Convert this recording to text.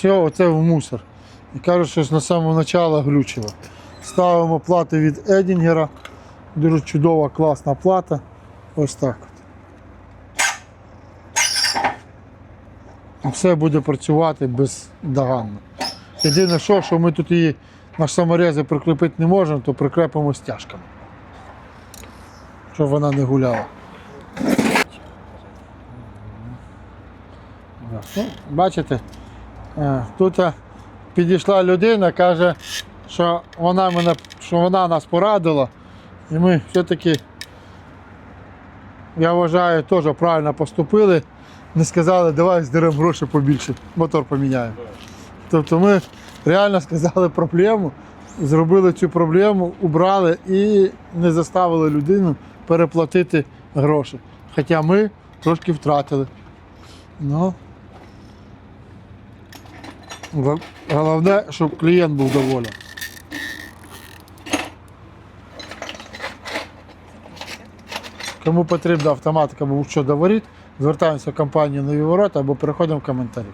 все оце в мусор. І кажуть, що на самого початку глючило. Ставимо плати від Едінгера. Дуже чудова, класна плата. Ось так. Все буде працювати бездоганно. Єдине, що, що ми тут її на саморези прикріпити не можемо, то прикрепимо стяжками. Щоб вона не гуляла. Бачите, тут е, підійшла людина, каже, що вона, мене, що вона нас порадила, і ми все-таки, я вважаю, теж правильно поступили. Не сказали, давай здеремо гроші побільше, мотор поміняємо. Тобто ми реально сказали проблему, зробили цю проблему, убрали і не заставили людину переплатити гроші. Хоча ми трошки втратили. Ну, Головне, щоб клієнт був доволен. Кому потрібна автоматика або що говорить, звертаємося в компанію Нові Ворота або переходимо в коментарі.